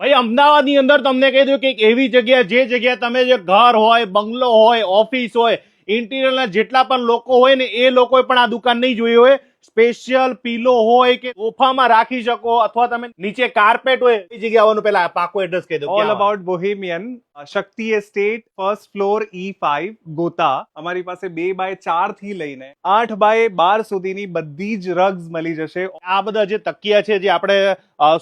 ભાઈ, અમદાવાદની અંદર તમને કહી દઉં કે એવી જગ્યા, જે જગ્યા તમે જે ઘર હોય, બંગલો હોય, ઓફિસ હોય, ઇન્ટિરિયરના જેટલા પણ લોકો હોય ને, એ લોકોએ પણ આ દુકાન નહીં જોઈ હોય. સ્પેશિયલ પીલો હોય કે સોફામાં રાખી શકો અથવા તમે નીચે કાર્પેટ હોય એ જગ્યા આવવાનું પાકો એડ્રેસ કહી દો all about Bohemian Shakti estate first floor E five Gota. અમારી પાસે બે બાય ચારથી લઈને આઠ બાય બાર સુધીની બધી જ રગ્સ મળી જશે. આ બધા જે તકિયા છે જે આપણે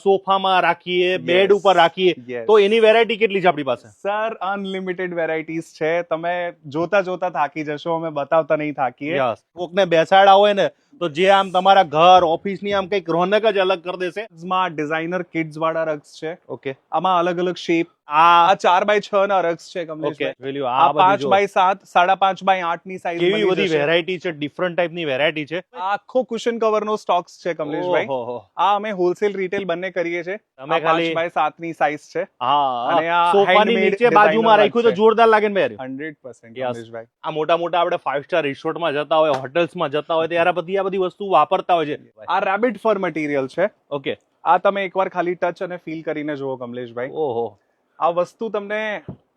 સોફામાં રાખીએ બેડ ઉપર રાખીએ તો એની વેરાયટી કેટલી છે આપણી પાસે? સર અનલિમિટેડ વેરાયટીઝ છે. તમે જોતા જોતા થાકી જશો અમે બતાવતા નહીં થાકીએ. કોકને બેસાડા હોય ને તો જે આમ તમારા ઘર ઓફિસની આમ કંઈક રોનક જ અલગ કરી દેશે. સ્માર્ટ ડિઝાઇનર કિડ્સ વાળા રગ્સ છે. ઓકે આમાં અલગ અલગ શેપ આ ચાર બાય છ ના રગ્સ છે કમલેશભાઈ આ આ પાંચ બાય સાત સાડા પાંચ બાય આઠની સાઈઝ કેવી બધી વેરાયટી છે ડિફરન્ટ ટાઈપની વેરાયટી છે. આખો કુશન કવર નો સ્ટોક્સ છે કમલેશભાઈ. આ અમે હોલસેલ રિટેલ બંને કરીએ તમે આ ખાલી બાય સાતની સાઈઝ છે. હા અને આ સોફાની નીચે બાજુમાં રાખ્યું તો છે. જોરદાર લાગે ને ભાઈ હંડ્રેડ પર્સન્ટ Yes. કમલેશભાઈ આ મોટા મોટા આપણે ફાઇવ સ્ટાર રિસોર્ટમાં જતા હોય હોટલ્સમાં જતા હોય ત્યારે બધી આ બધી વસ્તુ વાપરતા હોય છે. આ રેબિટ ફર મટીરિયલ છે. ઓકે આ તમે એકવાર ખાલી ટચ અને ફીલ કરીને જુઓ કમલેશભાઈ ઓહો. આ વસ્તુ તમને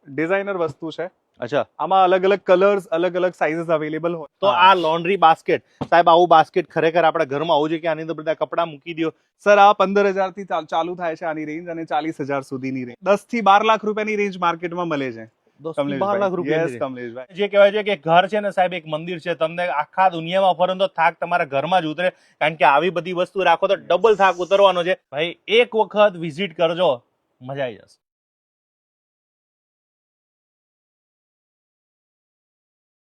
ડિઝાઇનર વસ્તુ છે. અચ્છા. આમાં અલગ અલગ કલર્સ અલગ અલગ સાઇઝીસ અવેલેબલ હોય. તો આ લોન્ડ્રી બાસ્કેટ સાહેબ આવું બાસ્કેટ ખરેખર આપણા ઘરમાં આવું છે કે આની અંદર બધા કપડાં મૂકી દો. સર આ પંદર હજારથી ચાલુ થાય છે આની રેન્જ અને ચાલીસ હજાર સુધીની રેન્જ દસથી બાર લાખ રૂપિયાની રેન્જ માર્કેટમાં મળે છે. જે કહેવાય છે કે ઘર છે ને સાહેબ એક મંદિર છે. તમને આખા દુનિયામાં ફરો તો થાક તમારા ઘરમાં જ ઉતરે. કારણ કે આવી બધી વસ્તુ રાખો તો ડબલ થાક ઉતરવાનો છે. ભાઈ એક વખત વિઝિટ કરજો. મજા આવી જશે.